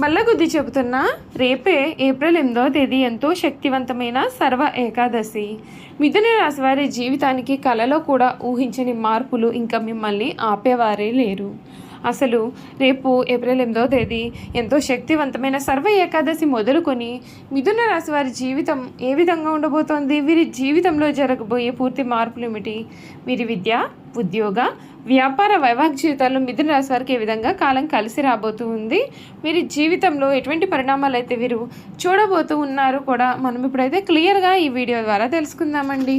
మల్లగుద్ది చెబుతున్నా రేపే ఏప్రిల్ ఎనిమిదో తేదీ ఎంతో శక్తివంతమైన సర్వ ఏకాదశి. మిథున రాశి వారి జీవితానికి కలలో కూడా ఊహించని మార్పులు ఇంకా మిమ్మల్ని ఆపేవారే లేరు. అసలు రేపు ఏప్రిల్ ఎనిమిదవ తేదీ ఎంతో శక్తివంతమైన సర్వ ఏకాదశి మొదలుకొని మిథున రాశి వారి జీవితం ఏ విధంగా ఉండబోతోంది? వీరి జీవితంలో జరగబోయే పూర్తి మార్పులు ఏమిటి? వీరి విద్య ఉద్యోగ వ్యాపార వైవాహిక జీవితాల్లో మిథున రాశి వారికి ఏ విధంగా కాలం కలిసి రాబోతూ ఉంది? వీరి జీవితంలో ఎటువంటి పరిణామాలు అయితే వీరు చూడబోతూ ఉన్నారు కూడా మనం ఇప్పుడైతే క్లియర్గా ఈ వీడియో ద్వారా తెలుసుకుందామండి.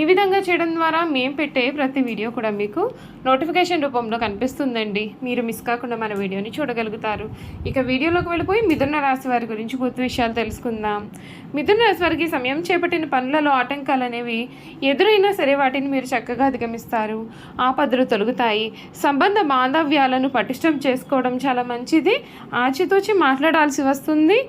ఈ విధంగా చేయడం ద్వారా మేము పెట్టే ప్రతి వీడియో కూడా మీకు నోటిఫికేషన్ రూపంలో కనిపిస్తుందండి. మీరు మిస్ కాకుండా మన వీడియోని చూడగలుగుతారు. ఇక వీడియోలోకి వెళ్ళిపోయి మిథున రాశి వారి గురించి పూర్తి విషయాలు తెలుసుకుందాం. మిథున రాశి వారికి సమయం చేపట్టిన పనులలో ఆటంకాలు అనేవి ఎదురైనా సరే వాటిని మీరు చక్కగా అధిగమిస్తారు. ఆపదలు తొలగుతాయి. సంబంధ బాంధవ్యాలను పటిష్టం చేసుకోవడం చాలా మంచిది. ఆచితూచి మాట్లాడాల్సి వస్తుంది.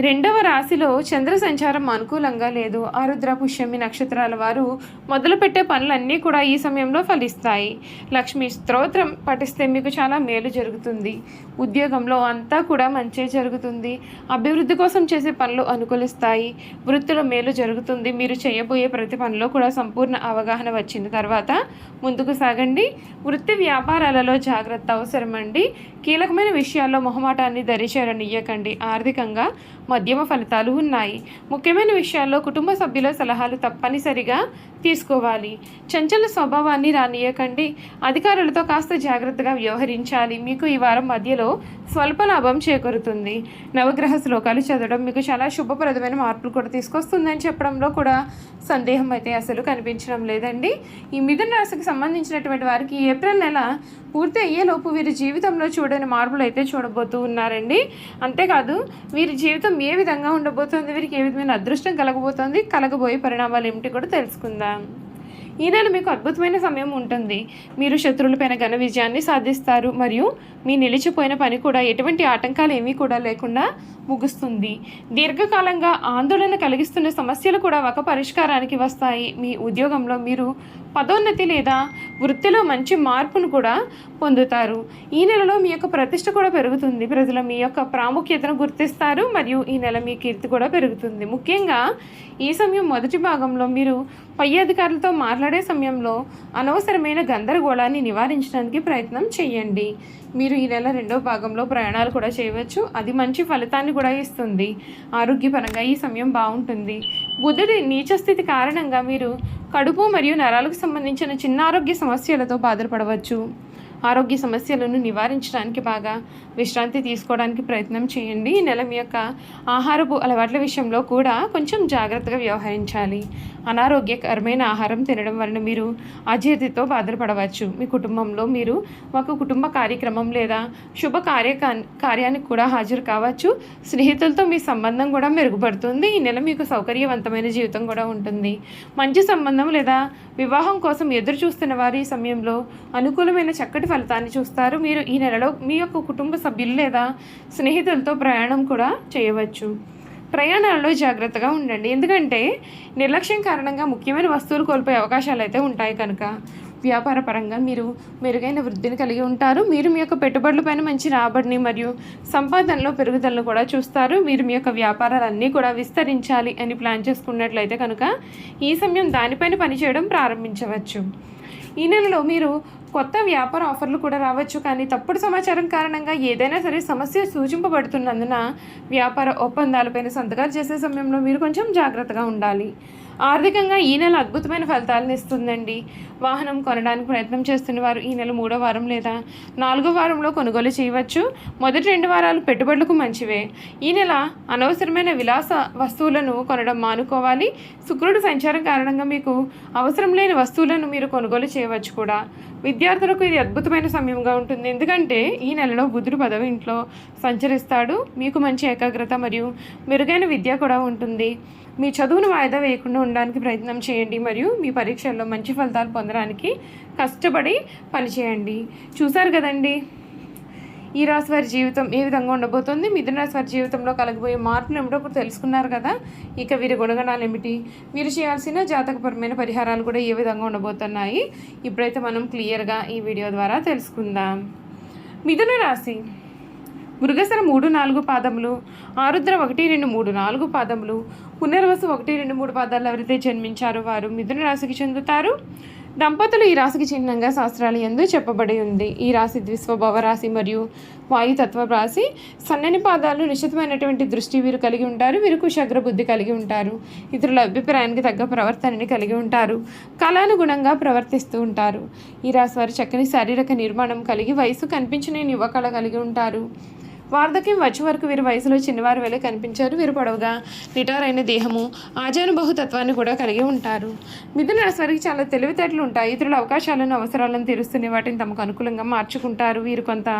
రెండవ రాశిలో చంద్ర సంచారం అనుకూలంగా లేదు. ఆరుద్ర పుష్యమి నక్షత్రాల వారు మొదలుపెట్టే పనులన్నీ కూడా ఈ సమయంలో ఫలిస్తాయి. లక్ష్మి స్తోత్రం పఠిస్తే మీకు చాలా మేలు జరుగుతుంది. ఉద్యోగంలో అంతా కూడా మంచి జరుగుతుంది. అభివృద్ధి కోసం చేసే పనులు అనుకూలిస్తాయి. వృత్తిలో మేలు జరుగుతుంది. మీరు చేయబోయే ప్రతి పనిలో కూడా సంపూర్ణ అవగాహన వచ్చిన తర్వాత ముందుకు సాగండి. వృత్తి వ్యాపారాలలో జాగ్రత్త అవసరమండి. కీలకమైన విషయాల్లో మొహమాటాన్ని దరిచేరనియ్యకండి. ఆర్థికంగా మధ్యమ ఫలితాలు ఉన్నాయి. ముఖ్యమైన విషయాల్లో కుటుంబ సభ్యుల సలహాలు తప్పనిసరిగా తీసుకోవాలి. చంచల స్వభావాన్ని రానియకండి. అధికారులతో కాస్త జాగ్రత్తగా వ్యవహరించాలి. మీకు ఈ వారం మధ్యలో స్వల్ప లాభం చేకూరుతుంది. నవగ్రహ శ్లోకాలు చదవడం మీకు చాలా శుభప్రదమైన మార్పులు కూడా తీసుకొస్తుందని చెప్పడంలో కూడా సందేహం అయితే అసలు కనిపించడం లేదండి. ఈ మిథున రాశికి సంబంధించినటువంటి వారికి ఏప్రిల్ నెల పూర్తి అయ్యేలోపు వీరి జీవితంలో చూడని మార్పులు అయితే చూడబోతూ ఉన్నారండి. అంతేకాదు వీరి జీవితం ఏ విధంగా ఉండబోతోంది వీరికి ఏ విధమైన అదృష్టం కలగబోతోంది కలగబోయే పరిణామాలు ఏమిటి కూడా తెలుసుకుందాం. ఈ నెల మీకు అద్భుతమైన సమయం ఉంటుంది. మీరు శత్రువులపైన ఘన విజయాన్ని సాధిస్తారు. మరియు మీ నిలిచిపోయిన పని కూడా ఎటువంటి ఆటంకాలు ఏమీ కూడా లేకుండా ముగుస్తుంది. దీర్ఘకాలంగా ఆందోళన కలిగిస్తున్న సమస్యలు కూడా ఒక పరిష్కారానికి వస్తాయి. మీ ఉద్యోగంలో మీరు పదోన్నతి లేదా వృత్తిలో మంచి మార్పును కూడా పొందుతారు. ఈ నెలలో మీ యొక్క ప్రతిష్ట కూడా పెరుగుతుంది. ప్రజలు మీ యొక్క ప్రాముఖ్యతను గుర్తిస్తారు మరియు ఈ నెల మీ కీర్తి కూడా పెరుగుతుంది. ముఖ్యంగా ఈ సమయం మొదటి భాగంలో మీరు పై అధికారులతో మాట్లాడే సమయంలో అనవసరమైన గందరగోళాన్ని నివారించడానికి ప్రయత్నం చేయండి. మీరు ఈ నెల రెండో భాగంలో ప్రయాణాలు కూడా చేయవచ్చు. అది మంచి ఫలితాన్ని కూడా ఇస్తుంది. ఆరోగ్యపరంగా ఈ సమయం బాగుంటుంది. బుధుడి నీచ స్థితి కారణంగా మీరు కడుపు మరియు నరాలకు సంబంధించిన చిన్న ఆరోగ్య సమస్యలతో బాధపడవచ్చు. ఆరోగ్య సమస్యలను నివారించడానికి బాగా విశ్రాంతి తీసుకోవడానికి ప్రయత్నం చేయండి. ఈ నెల మీ యొక్క ఆహారపు అలవాట్ల విషయంలో కూడా కొంచెం జాగ్రత్తగా వ్యవహరించాలి. అనారోగ్యకరమైన ఆహారం తినడం వలన మీరు అజీర్తితో బాధపడవచ్చు. మీ కుటుంబంలో మీరు ఒక కుటుంబ కార్యక్రమం లేదా శుభ కార్య కార్యానికి కూడా హాజరు కావచ్చు. స్నేహితులతో మీ సంబంధం కూడా మెరుగుపడుతుంది. ఈ నెల మీకు సౌకర్యవంతమైన జీవితం కూడా ఉంటుంది. మంచి సంబంధం లేదా వివాహం కోసం ఎదురు చూస్తున్న వారి సమయంలో అనుకూలమైన చక్కటి ఫలితాన్ని చూస్తారు. మీరు ఈ నెలలో మీ యొక్క కుటుంబ సభ్యులు లేదా స్నేహితులతో ప్రయాణం కూడా చేయవచ్చు. ప్రయాణాలలో జాగ్రత్తగా ఉండండి. ఎందుకంటే నిర్లక్ష్యం కారణంగా ముఖ్యమైన వస్తువులు కోల్పోయే అవకాశాలు అయితే ఉంటాయి కనుక వ్యాపార పరంగా మీరు మెరుగైన వృద్ధిని కలిగి ఉంటారు. మీరు మీ యొక్క పెట్టుబడులపైన మంచి రాబడిని మరియు సంపాదనలో పెరుగుదలను కూడా చూస్తారు. మీరు మీ యొక్క వ్యాపారాలన్నీ కూడా విస్తరించాలి అని ప్లాన్ చేసుకున్నట్లయితే కనుక ఈ సమయం దానిపైన పనిచేయడం ప్రారంభించవచ్చు. ఈ నెలలో మీరు కొత్త వ్యాపార ఆఫర్లు కూడా రావచ్చు. కానీ తప్పుడు సమాచారం కారణంగా ఏదైనా సరే సమస్య సూచింపబడుతున్నందున వ్యాపార ఒప్పందాలపైన సంతకాలు చేసే సమయంలో మీరు కొంచెం జాగ్రత్తగా ఉండాలి. ఆర్థికంగా ఈ నెల అద్భుతమైన ఫలితాలను ఇస్తుందండి. వాహనం కొనడానికి ప్రయత్నం చేస్తున్న వారు ఈ నెల మూడో వారం లేదా నాలుగో వారంలో కొనుగోలు చేయవచ్చు. మొదటి రెండు వారాలు పెట్టుబడులకు మంచివే. ఈ నెల అనవసరమైన విలాస వస్తువులను కొనడం మానుకోవాలి. శుక్రుడు సంచారం కారణంగా మీకు అవసరం లేని వస్తువులను మీరు కొనుగోలు చేయవచ్చు కూడా. విద్యార్థులకు ఇది అద్భుతమైన సమయంగా ఉంటుంది. ఎందుకంటే ఈ నెలలో బుధుడు పదవి ఇంట్లో సంచరిస్తాడు. మీకు మంచి ఏకాగ్రత మరియు మెరుగైన విద్య కూడా ఉంటుంది. మీ చదువును వాయిదా వేయకుండా ఉండడానికి ప్రయత్నం చేయండి మరియు మీ పరీక్షల్లో మంచి ఫలితాలు పొందడానికి కష్టపడి పనిచేయండి. చూసారు కదండి? ఈ రాశి వారి జీవితం ఏ విధంగా ఉండబోతుంది? మిథున రాశి వారి జీవితంలో కలగబోయే మార్పులు ఏమిటో ఇప్పుడు తెలుసుకున్నారు కదా? ఇక వీరి గుణగణాలు ఏమిటి? వీరు చేయాల్సిన జాతకపరమైన పరిహారాలు కూడా ఏ విధంగా ఉండబోతున్నాయి? ఇప్పుడైతే మనం క్లియర్గా ఈ వీడియో ద్వారా తెలుసుకుందాం. మిథున రాశి. మృగసర మూడు నాలుగు పాదములు ఆరుద్ర ఒకటి రెండు మూడు నాలుగు పాదములు పునర్వసు ఒకటి రెండు మూడు పాదాలు ఎవరైతే జన్మించారో వారు మిథున రాశికి చెందుతారు. దంపతులు ఈ రాశికి చిహ్నంగా శాస్త్రాలు ఎందు చెప్పబడి ఉంది. ఈ రాశి ద్విస్వభావ రాశి మరియు వాయుతత్వ రాశి. సన్నని పాదాలు నిశ్చితమైనటువంటి దృష్టి వీరు కలిగి ఉంటారు. వీరు కుశగ్ర బుద్ధి కలిగి ఉంటారు. ఇతరుల అభిప్రాయానికి తగ్గ ప్రవర్తనని కలిగి ఉంటారు. కళానుగుణంగా ప్రవర్తిస్తూ ఉంటారు. ఈ రాశి వారు చక్కని శారీరక నిర్మాణం కలిగి వయసు కనిపించని యువకళ కలిగి ఉంటారు. వార్ధక్యం వచ్చే వరకు వీరు వయసులో చిన్నవారు వలె కనిపించారు. వీరు పొడవుగా నిటారైన దేహము ఆజానుబహుతత్వాన్ని కూడా కలిగి ఉంటారు. మిథున రాశి వారికి చాలా తెలివితేటలు ఉంటాయి. ఇతరుల అవకాశాలను అవసరాలను తీరుస్తున్న వాటిని తమకు అనుకూలంగా మార్చుకుంటారు. వీరు కొంత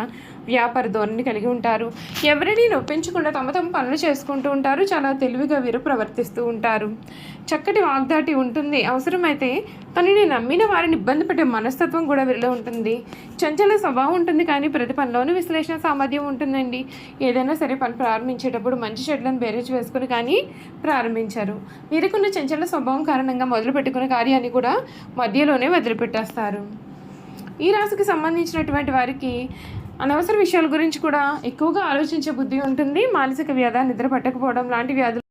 వ్యాపార ధోరణి కలిగి ఉంటారు. ఎవరిని నొప్పించకుండా తమ తమ పనులు చేసుకుంటూ ఉంటారు. చాలా తెలివిగా వీరు ప్రవర్తిస్తూ ఉంటారు. చక్కటి వాగ్దాటి ఉంటుంది. అవసరమైతే తనని నమ్మిన వారిని ఇబ్బంది పెట్టే మనస్తత్వం కూడా వీరిలో ఉంటుంది. చంచల స్వభావం ఉంటుంది కానీ ప్రతి పనిలోనూ విశ్లేషణ సామర్థ్యం ఉంటుందండి. ఏదైనా సరే పని ప్రారంభించేటప్పుడు మంచి చెడ్లను బేరేజ్ వేసుకుని కానీ ప్రారంభించారు. వీరికున్న చంచల స్వభావం కారణంగా మొదలు పెట్టుకున్న కార్యాన్ని కూడా మధ్యలోనే వదిలిపెట్టేస్తారు. ఈ రాశికి సంబంధించినటువంటి వారికి అనవసర విషయాల గురించి కూడా ఎక్కువగా ఆలోచించే బుద్ధి ఉంటుంది. మానసిక వ్యాధ నిద్ర పట్టకపోవడం లాంటి వ్యాధులు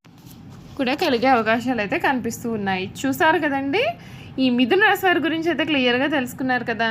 కూడా కలిగే అవకాశాలు అయితే కనిపిస్తూ ఉన్నాయి. చూసారు కదండి? ఈ మిథున రాశి వారి గురించి అయితే క్లియర్గా తెలుసుకున్నారు కదా.